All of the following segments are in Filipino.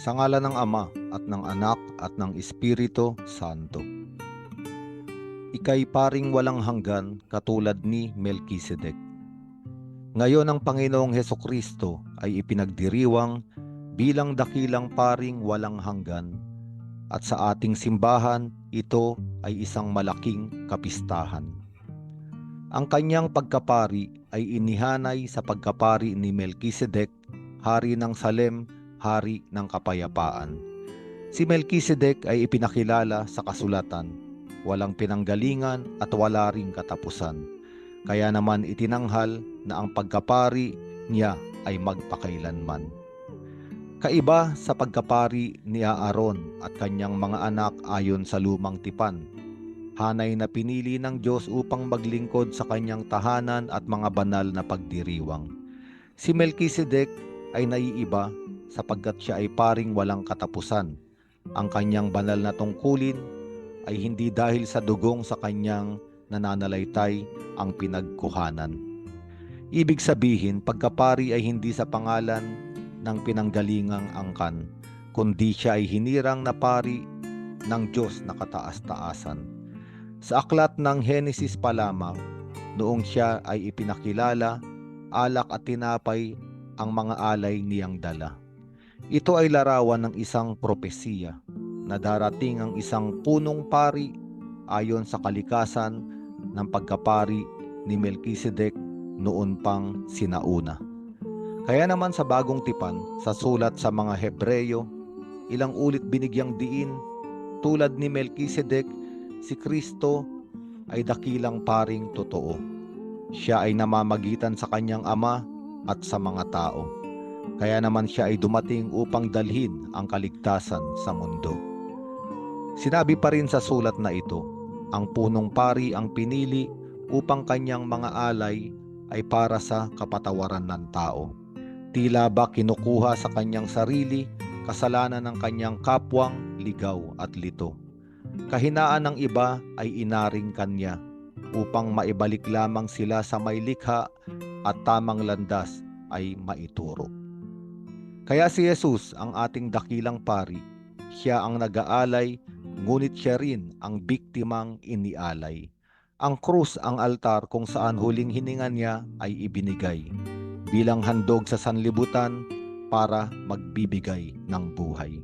Sa ngala ng Ama at ng Anak at ng Espiritu Santo. Ika'y paring walang hanggan katulad ni Melkisedek. Ngayon ang Panginoong Heso Kristo ay ipinagdiriwang bilang dakilang paring walang hanggan at sa ating simbahan ito ay isang malaking kapistahan. Ang kanyang pagkapari ay inihanay sa pagkapari ni Melkisedek, hari ng Salem, hari ng kapayapaan. Si Melkisedek ay ipinakilala sa kasulatan, walang pinanggalingan at wala ring katapusan. Kaya naman itinanghal na ang pagkapari niya ay magpakailanman. Kaiba sa pagkapari ni Aaron at kanyang mga anak ayon sa lumang tipan. Hanay na pinili ng Diyos upang maglingkod sa kanyang tahanan at mga banal na pagdiriwang. Si Melkisedek ay naiiba sapagkat siya ay paring walang katapusan. Ang kanyang banal na tungkulin ay hindi dahil sa dugong sa kanyang nananalaytay ang pinagkuhanan. Ibig sabihin, pagkapari ay hindi sa pangalan ng pinanggalingang angkan, kundi siya ay hinirang na pari ng Diyos na kataas-taasan. Sa aklat ng Henesis pa lamang, noong siya ay ipinakilala, alak at tinapay ang mga alay niyang dala. Ito ay larawan ng isang propesiya na darating ang isang punong pari ayon sa kalikasan ng pagkapari ni Melkisedek noon pang sinauna. Kaya naman sa bagong tipan, sa sulat sa mga Hebreyo, ilang ulit binigyang diin, tulad ni Melkisedek, si Kristo ay dakilang paring totoo. Siya ay namamagitan sa kanyang ama at sa mga tao. Kaya naman siya ay dumating upang dalhin ang kaligtasan sa mundo. Sinabi pa rin sa sulat na ito, ang punong pari ang pinili upang kanyang mga alay ay para sa kapatawaran ng tao. Tila ba kinukuha sa kanyang sarili kasalanan ng kanyang kapwang ligaw at lito. Kahinaan ng iba ay inaring kanya upang maibalik lamang sila sa may likha at tamang landas ay maituro. Kaya si Jesus ang ating dakilang pari, siya ang nag-aalay, ngunit siya rin ang biktimang inialay. Ang krus ang altar kung saan huling hininga niya ay ibinigay bilang handog sa sanlibutan para magbibigay ng buhay.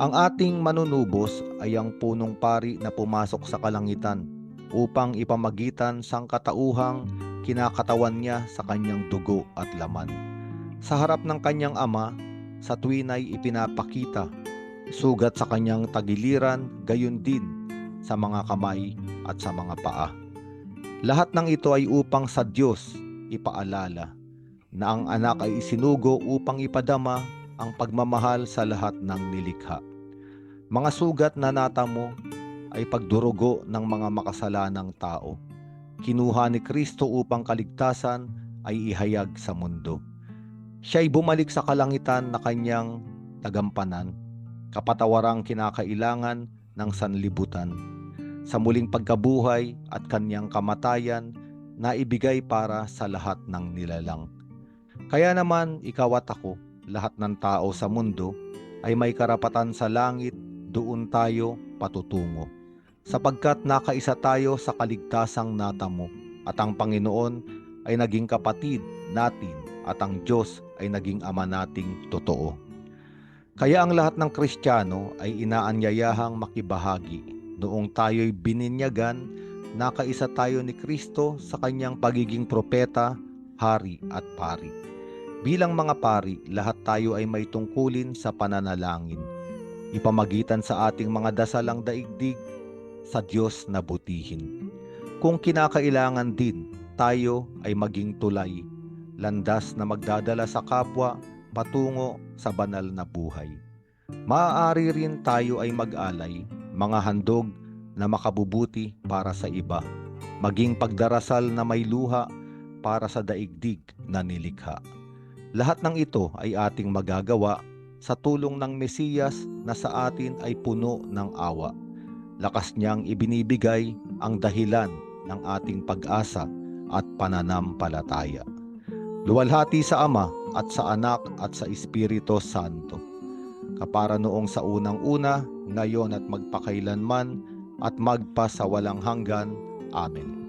Ang ating manunubos ay ang punong pari na pumasok sa kalangitan upang ipamagitan sang katauhang kinakatawan niya sa kanyang dugo at laman. Sa harap ng kanyang ama, sa tuwin ay ipinapakita, sugat sa kanyang tagiliran, gayon din sa mga kamay at sa mga paa. Lahat ng ito ay upang sa Diyos ipaalala na ang anak ay isinugo upang ipadama ang pagmamahal sa lahat ng nilikha. Mga sugat na natamo ay pagdurugo ng mga makasalanang tao. Kinuha ni Kristo upang kaligtasan ay ihayag sa mundo. Siya'y bumalik sa kalangitan na kanyang tagampanan, kapatawarang kinakailangan ng sanlibutan. Sa muling pagkabuhay at kanyang kamatayan na ibigay para sa lahat ng nilalang. Kaya naman ikaw at ako, lahat ng tao sa mundo, ay may karapatan sa langit, doon tayo patutungo. Sapagkat nakaisa tayo sa kaligtasang natamo at ang Panginoon ay naging kapatid natin at ang Diyos ay naging ama nating totoo. Kaya ang lahat ng Kristiyano ay inaanyayahang makibahagi noong tayo'y bininyagan, nakaisa tayo ni Kristo sa kanyang pagiging propeta, hari at pari. Bilang mga pari, lahat tayo ay may tungkulin sa pananalangin. Ipamagitan sa ating mga dasalang daigdig sa Diyos na butihin. Kung kinakailangan din, tayo ay maging tulay, landas na magdadala sa kapwa patungo sa banal na buhay. Maaari rin tayo ay mag-alay, mga handog na makabubuti para sa iba, maging pagdarasal na may luha para sa daigdig na nilikha. Lahat ng ito ay ating magagawa sa tulong ng Mesiyas na sa atin ay puno ng awa. Lakas niyang ibinibigay ang dahilan ng ating pag-asa at pananampalataya. Luwalhati sa Ama at sa Anak at sa Espiritu Santo. kapara noong sa unang-una, ngayon at magpakailanman, at magpa sa walang hanggan. Amen.